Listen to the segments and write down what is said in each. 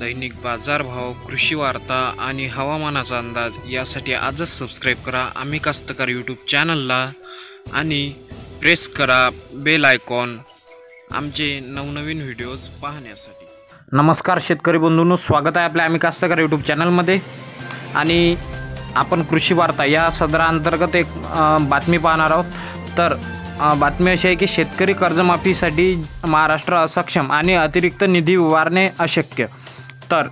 दैनिक बाजारभाव कृषी वार्ता आणि हवामानाचा अंदाज यासाठी आजच सबस्क्राईब करा. आम्ही कास्तकार यूट्यूब चॅनलला आणि प्रेस करा बेल आयकॉन आमचे नवनवीन व्हिडिओज पाहण्यासाठी. नमस्कार शेतकरी बंधूंनो स्वागत आहे आपल्या आम्ही कास्तकार यूट्यूब चॅनलमध्ये आणि आपण कृषी वार्ता या सदराअंतर्गत एक बातमी पाहणार आहोत. तर बातमी अशी आहे की शेतकरी कर्जमाफीसाठी महाराष्ट्र असक्षम आणि अतिरिक्त निधी उभारणे अशक्य. तर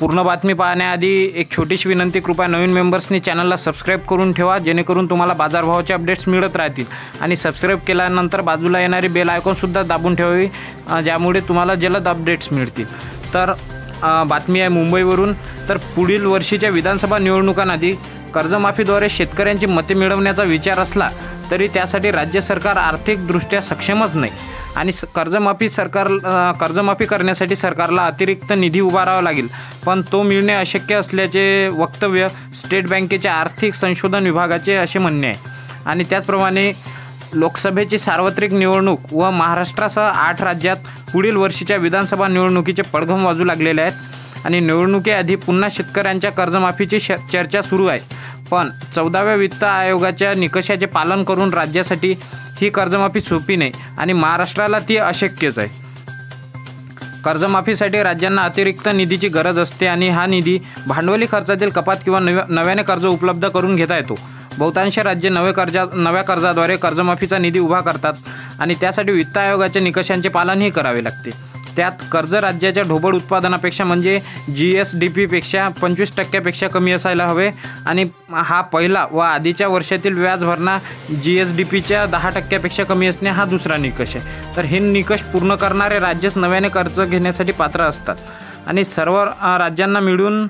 पूर्ण बातमी पाहण्याआधी एक छोटीशी विनंती कृपया नवीन मेंबर्सनी चॅनलला सबस्क्राईब करून ठेवा जेणेकरून तुम्हाला बाजारभावाचे अपडेट्स मिळत राहतील. आणि सबस्क्राईब केल्यानंतर बाजूला येणारी बेल आयकॉनसुद्धा दाबून ठेवावी ज्यामुळे तुम्हाला जलद अपडेट्स मिळतील. तर बातमी आहे मुंबईवरून. तर पुढील वर्षीच्या विधानसभा निवडणुकांआधी कर्जमाफीद्वारे शेतकऱ्यांची मते मिळवण्याचा विचार असला तरी त्यासाठी राज्य सरकार आर्थिकदृष्ट्या सक्षमच नाही. आणि स कर्जमाफी सरकार कर्जमाफी करण्यासाठी सरकारला अतिरिक्त निधी उभारावा लागेल. पण तो मिळणे अशक्य असल्याचे वक्तव्य स्टेट बँकेच्या आर्थिक संशोधन विभागाचे असे म्हणणे आहे. आणि त्याचप्रमाणे लोकसभेची सार्वत्रिक निवडणूक व महाराष्ट्रासह आठ राज्यात पुढील वर्षीच्या विधानसभा निवडणुकीचे पडघम वाजू लागलेले आहेत. आणि निवडणुकीआधी पुन्हा शेतकऱ्यांच्या कर्जमाफीची श चर्चा सुरू आहे. पण चौदाव्या वित्त आयोगाच्या निकषाचे पालन करून राज्यासाठी ही कर्जमाफी सोपी नाही आणि महाराष्ट्राला ती अशक्यच आहे. कर्जमाफीसाठी राज्यांना अतिरिक्त निधीची गरज असते आणि हा निधी भांडवली खर्चातील कपात किंवा नव्या नव्याने कर्ज उपलब्ध करून घेता येतो. बहुतांश राज्य नवे कर्जा नव्या कर्जाद्वारे कर्जमाफीचा निधी उभा करतात आणि त्यासाठी वित्त आयोगाच्या निकषांचे पालनही करावे लागते. त्यात कर्ज राज्याच्या ढोबळ उत्पादनापेक्षा म्हणजे जी एस डी पीपेक्षा पंचवीस टक्क्यापेक्षा कमी असायला हवे. आणि हा पहिला व आधीच्या वर्षातील व्याज भरणा जी एस डी पीच्या दहा टक्क्यापेक्षा कमी असणे हा दुसरा निकष आहे. तर हे निकष पूर्ण करणारे राज्यच नव्याने कर्ज घेण्यासाठी पात्र असतात. आणि सर्व राज्यांना मिळून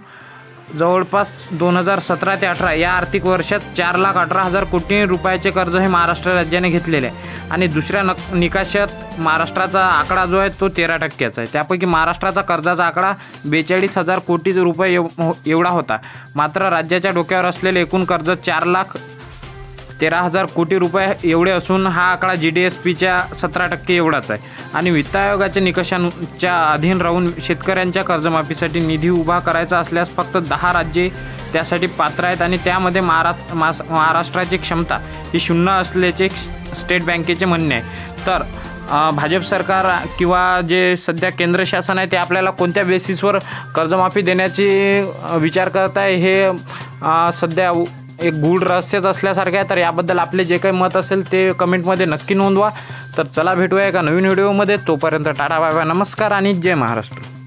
जवळपास दोन हजार सतरा ते अठरा या आर्थिक वर्षात चार लाख अठरा हजार कोटी रुपयाचे कर्ज हे महाराष्ट्र राज्याने घेतलेले आहे. आणि दुसऱ्या नक निकाशात महाराष्ट्राचा आकडा जो आहे तो तेरा टक्क्याचा आहे. त्यापैकी महाराष्ट्राचा कर्जाचा आकडा बेचाळीस हजार कोटी रुपये एव हो- एवढा होता. मात्र राज्याच्या डोक्यावर असलेले एकूण कर्ज चार लाख तेरा हजार कोटी रुपये एवढे असून हा आकडा जी डी एस पीच्या सतरा टक्के एवढाच आहे. आणि वित्त आयोगाच्या निकषांच्या अधीन राहून शेतकऱ्यांच्या कर्जमाफीसाठी निधी उभा करायचा असल्यास फक्त दहा राज्ये त्यासाठी पात्र आहेत आणि त्यामध्ये महाराष्ट्र महाराष्ट्राची क्षमता ही शून्य असल्याचे स्टेट बँकेचे म्हणणे आहे. तर भाजप सरकार किंवा जे सध्या केंद्र शासन आहे ते आपल्याला कोणत्या बेसिसवर कर्जमाफी देण्याची विचार करत आहे हे सध्या एक गूढ रहस्यच असल्यासारखं आहे तर याबद्दल आपले जे काही मत असेल ते कमेंटमध्ये नक्की नोंदवा. तर चला भेटूया एका नवीन व्हिडिओमध्ये. तोपर्यंत टाटा बाबा नमस्कार आणि जय महाराष्ट्र.